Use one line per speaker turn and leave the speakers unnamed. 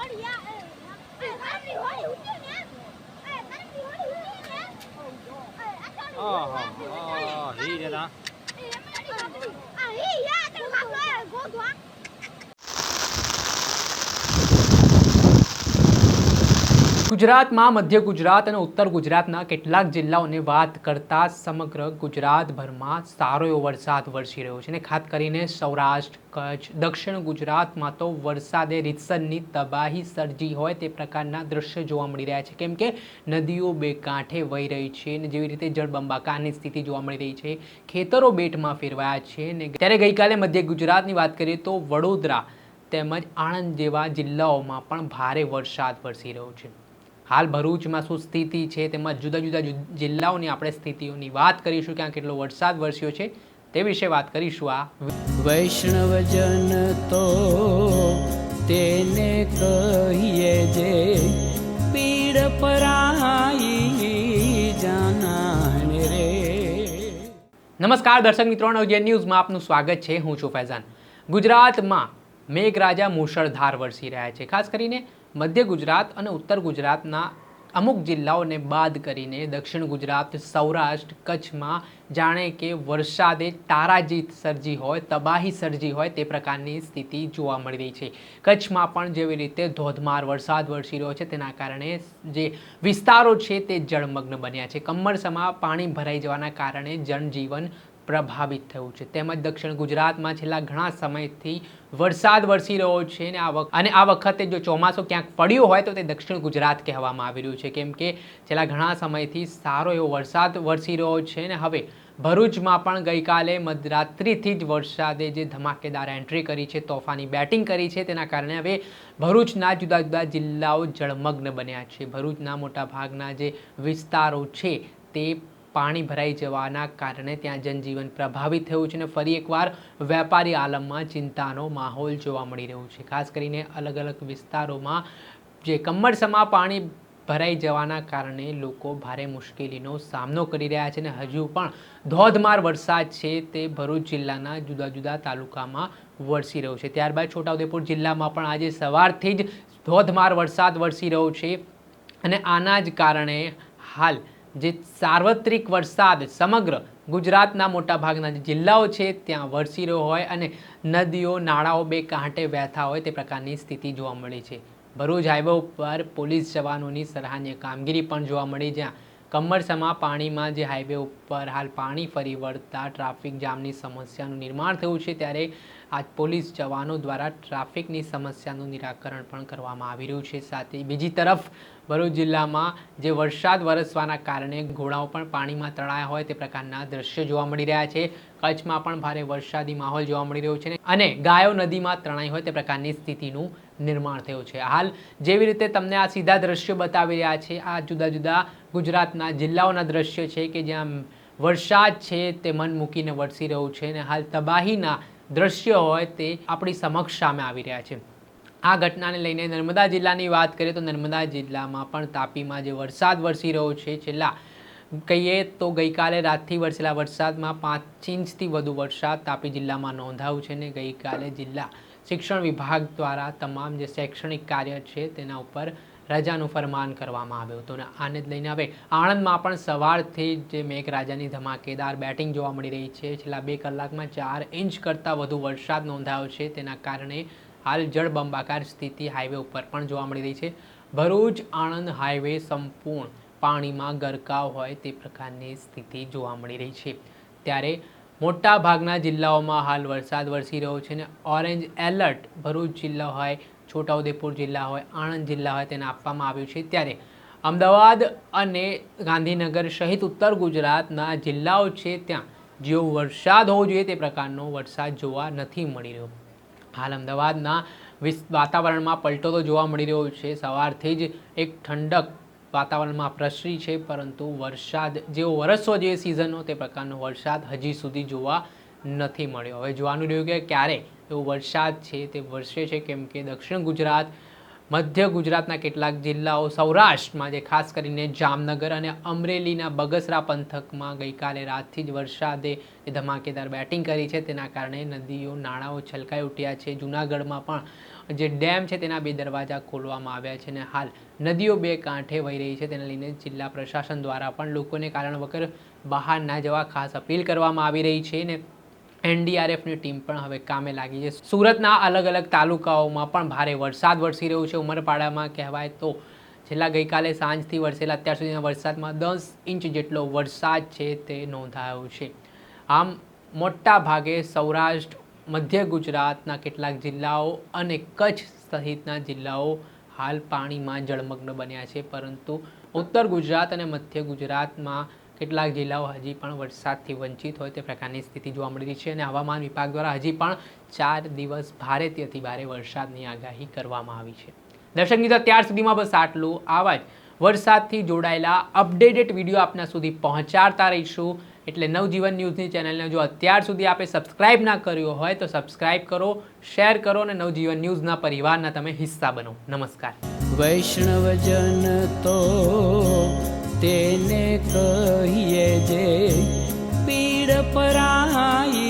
હોળી આ એ કારની હોળી ઉઠી ને એ કારની હોળી ઉઠી ને એ આ
આહા, આહ, હી રે ના.
આ હી યા તો ખાવા ગોગવા
ગુજરાતમાં મધ્ય ગુજરાત અને ઉત્તર ગુજરાતના કેટલાક જિલ્લાઓની વાત કરતા સમગ્ર ગુજરાતભરમાં સારો એવો વરસાદ વરસી રહ્યો છે. અને ખાસ કરીને સૌરાષ્ટ્ર, કચ્છ, દક્ષિણ ગુજરાતમાં તો વરસાદે રીતસરની તબાહી સર્જી હોય તે પ્રકારના દ્રશ્ય જોવા મળી રહ્યા છે. કેમ કે નદીઓ બે કાંઠે વહી રહી છે અને જેવી રીતે જળબંબાકારની સ્થિતિ જોવા મળી રહી છે, ખેતરો બેટમાં ફેરવાયા છે અને ત્યારે ગઈકાલે મધ્ય ગુજરાતની વાત કરીએ તો વડોદરા તેમજ આણંદ જેવા જિલ્લાઓમાં પણ ભારે વરસાદ વરસી રહ્યો છે. હાલ ભરૂચમાં શું સ્થિતિ છે તેમાં જુદા જુદા જિલ્લાઓની આપણે સ્થિતિઓની વાત કરીશું ક્યાં કેટલો વરસાદ વરસ્યો છે તે વિશે વાત કરીશું આ
વૈષ્ણવજન તો તેને કહીએ જે પીડ પરાઈ જાનાને રે.
નમસ્કાર દર્શક મિત્રો નવજે ન્યૂઝમાં આપનું સ્વાગત છે. હું છું ફૈઝાન. ગુજરાતમાં મેઘરાજા મુશળધાર વરસી રહ્યા છે. ખાસ કરીને મધ્ય ગુજરાત અને ઉત્તર ગુજરાતના અમુક જિલ્લાઓને બાદ કરીને દક્ષિણ ગુજરાત, સૌરાષ્ટ્ર, કચ્છમાં જાણે કે વરસાદે તારાજીત સર્જી હોય, તબાહી સર્જી હોય તે પ્રકારની સ્થિતિ જોવા મળી રહી છે. કચ્છમાં પણ જેવી રીતે ધોધમાર વરસાદ વરસી રહ્યો છે તેના કારણે જે વિસ્તારો છે તે જળમગ્ન બન્યા છે. કમરસમાં પાણી ભરાઈ જવાના કારણે જનજીવન પ્રભાવિત થયું છે. તેમજ દક્ષિણ ગુજરાતમાં છેલ્લા ઘણા સમયથી વરસાદ વરસી રહ્યો છે અને આ અને આ વખતે જો ચોમાસું ક્યાંક પડ્યું હોય તો તે દક્ષિણ ગુજરાત કહેવામાં આવી રહ્યું છે. કેમ કે છેલ્લા ઘણા સમયથી સારો એવો વરસાદ વરસી રહ્યો છે અને હવે ભરૂચમાં પણ ગઈકાલે મધરાત્રિથી જ વરસાદે જે ધમાકેદાર એન્ટ્રી કરી છે, તોફાની બેટિંગ કરી છે, તેના કારણે હવે ભરૂચના જુદા જુદા જિલ્લાઓ જળમગ્ન બન્યા છે. ભરૂચના મોટા ભાગના જે વિસ્તારો છે તે પાણી ભરાઈ જવાના કારણે ત્યાં જનજીવન પ્રભાવિત થયું છે અને ફરી એકવાર વેપારી આલમમાં ચિંતાનો માહોલ જોવા મળી રહ્યો છે. ખાસ કરીને અલગ અલગ વિસ્તારોમાં જે કમરસમાં પાણી ભરાઈ જવાના કારણે લોકો ભારે મુશ્કેલીનો સામનો કરી રહ્યા છે અને હજુ પણ ધોધમાર વરસાદ છે તે ભરૂચ જિલ્લાના જુદા જુદા તાલુકામાં વરસી રહ્યો છે. ત્યારબાદ છોટાઉદેપુર જિલ્લામાં પણ આજે સવારથી જ ધોધમાર વરસાદ વરસી રહ્યો છે અને આના જ કારણે હાલ જે સાર્વત્રિક વરસાદ સમગ્ર ગુજરાતના મોટાભાગના જે જિલ્લાઓ છે, ત્યાં વરસી રહ્યો હોય અને નદીઓ, નાળાઓ બે કાંઠે વહેતા હોય તે પ્રકારની સ્થિતિ જોવા મળી છે. ભરૂચ હાઈવે ઉપર પોલીસ જવાનોની સરાહનીય કામગીરી પણ જોવા મળી, જ્યાં કમરસમાં પાણીમાં જે હાઈવે ઉપર હાલ પાણી ફરી વળતા ટ્રાફિક જામની સમસ્યાનું નિર્માણ થયું છે, ત્યારે આજ પોલીસ જવાનો દ્વારા ટ્રાફિકની સમસ્યાનું નિરાકરણ પણ કરવામાં આવી રહ્યું છે. સાથે બીજી તરફ ભરૂચ જિલ્લામાં જે વરસાદ વરસવાના કારણે ઘોડાઓ પણ પાણીમાં તણાયા હોય તે પ્રકારના દ્રશ્યો જોવા મળી રહ્યા છે. કચ્છમાં પણ ભારે વરસાદી માહોલ જોવા મળી રહ્યો છે અને ગાયો નદીમાં તણાઈ હોય તે પ્રકારની સ્થિતિનું નિર્માણ થયું છે. હાલ જેવી રીતે તમને આ સીધા દ્રશ્યો બતાવી રહ્યા છે, આ જુદા જુદા ગુજરાતના જિલ્લાઓના દ્રશ્યો છે કે જ્યાં વરસાદ છે તે મન મૂકીને વરસી રહ્યું છે અને હાલ તબાહીના દ્રશ્યો હોય તે આપણી સમક્ષ સામે આવી રહ્યા છે. આ ઘટનાને લઈને નર્મદા જિલ્લાની વાત કરીએ તો નર્મદા જિલ્લામાં પણ તાપીમાં જે વરસાદ વરસી રહ્યો છે, છેલ્લા કહીએ તો ગઈકાલે રાતથી વરસેલા વરસાદમાં પાંચ ઇંચથી વધુ વરસાદ તાપી જિલ્લામાં નોંધાયો છે ને ગઈકાલે જિલ્લા શિક્ષણ વિભાગ દ્વારા તમામ જે શૈક્ષણિક કાર્ય છે તેના ઉપર રજાનું ફરમાન કરવામાં આવ્યું હતું અને આને જ લઈને હવે આણંદમાં પણ સવારથી જ મેઘરાજાની ધમાકેદાર બેટિંગ જોવા મળી રહી છે. છેલ્લા બે કલાકમાં ચાર ઇંચ કરતાં વધુ વરસાદ નોંધાયો છે. તેના કારણે હાલ જળબંબાકાર સ્થિતિ હાઈવે ઉપર પણ જોવા મળી રહી છે. ભરૂચ આણંદ હાઈવે સંપૂર્ણ પાણીમાં ગરકાવ હોય તે પ્રકારની સ્થિતિ જોવા મળી રહી છે. ત્યારે મોટા ભાગના જિલ્લાઓમાં હાલ વરસાદ વરસી રહ્યો છે અને ઓરેન્જ એલર્ટ ભરૂચ જિલ્લા હોય, છોટાઉદેપુર જિલ્લા હોય, આણંદ જિલ્લા હોય તેને આપવામાં આવ્યું છે. ત્યારે અમદાવાદ અને ગાંધીનગર સહિત ઉત્તર ગુજરાતના જિલ્લાઓ છે ત્યાં જેવો વરસાદ હોવો જોઈએ તે પ્રકારનો વરસાદ જોવા નથી મળી રહ્યો. હાલ અમદાવાદના વાતાવરણમાં પલટો તો જોવા મળી રહ્યો છે. સવારથી જ એક ઠંડક વાતાવરણમાં પ્રસરી છે, પરંતુ વરસાદ, જેવો વરસવો જોઈએ સિઝનનો તે પ્રકારનો વરસાદ હજી સુધી જોવા નથી મળ્યો. હવે જોવાનું રહ્યું કે ક્યારે એવો વરસાદ છે, તે વરસે છે, કેમ કે દક્ષિણ ગુજરાત, મધ્ય ગુજરાતના કેટલાક જિલ્લાઓ, સૌરાષ્ટ્રમાં જે ખાસ કરીને જામનગર અને અમરેલીના બગસરા પંથકમાં ગઈકાલે રાતથી જ વરસાદે ધમાકેદાર બેટિંગ કરી છે. તેના કારણે નદીઓ, નાળાઓ છલકાઈ ઉઠ્યા છે. જૂનાગઢમાં પણ જે ડેમ છે તેના બે દરવાજા ખોલવામાં આવ્યા છે અને હાલ નદીઓ બે કાંઠે વહી રહી છે. તેને લઈને જિલ્લા પ્રશાસન દ્વારા પણ લોકોને કારણ વગર બહાર ના જવા ખાસ અપીલ કરવામાં આવી રહી છે ને એનડીઆરએફની ટીમ પણ હવે કામે લાગી છે. સુરતના અલગ અલગ તાલુકાઓમાં પણ ભારે વરસાદ વરસી રહ્યો છે. ઉમરપાડામાં કહેવાય તો છેલ્લા ગઈકાલે સાંજથી વરસેલા અત્યાર સુધીના વરસાદમાં દસ ઇંચ જેટલો વરસાદ છે તે નોંધાયો છે. આમ મોટા ભાગે સૌરાષ્ટ્ર મધ્ય ગુજરાતના કેટલાક જિલ્લાઓ અને કચ્છ સહિતના જિલ્લાઓ હાલ પાણીમાં જળમગ્ન બન્યા છે. પરંતુ ઉત્તર ગુજરાત અને મધ્ય ગુજરાતમાં કેટલાક જિલ્લાઓ હજી પણ વરસાદથી વંચિત હોય તે પ્રકારની સ્થિતિ જોવા મળી રહી છે અને હવામાન વિભાગ દ્વારા હજી પણ ચાર દિવસ ભારેથી અતિ ભારે વરસાદની આગાહી કરવામાં આવી છે. દર્શક મિત્રો, ત્યાર સુધીમાં બસ આટલું. આવા જ વરસાદથી જોડાયેલા અપડેટેડ વીડિયો આપના સુધી પહોંચાડતા રહીશું. એટલે નવજીવન ન્યૂઝની ચેનલને જો અત્યાર સુધી આપણે સબસ્ક્રાઇબ ના કર્યો હોય તો સબસ્ક્રાઇબ કરો શેર કરો અને નવજીવન ન્યૂઝના પરિવારના તમે હિસ્સા બનો. નમસ્કાર.
વૈષ્ણવજન તો તેને કહીએ જે પીડ પરાઈ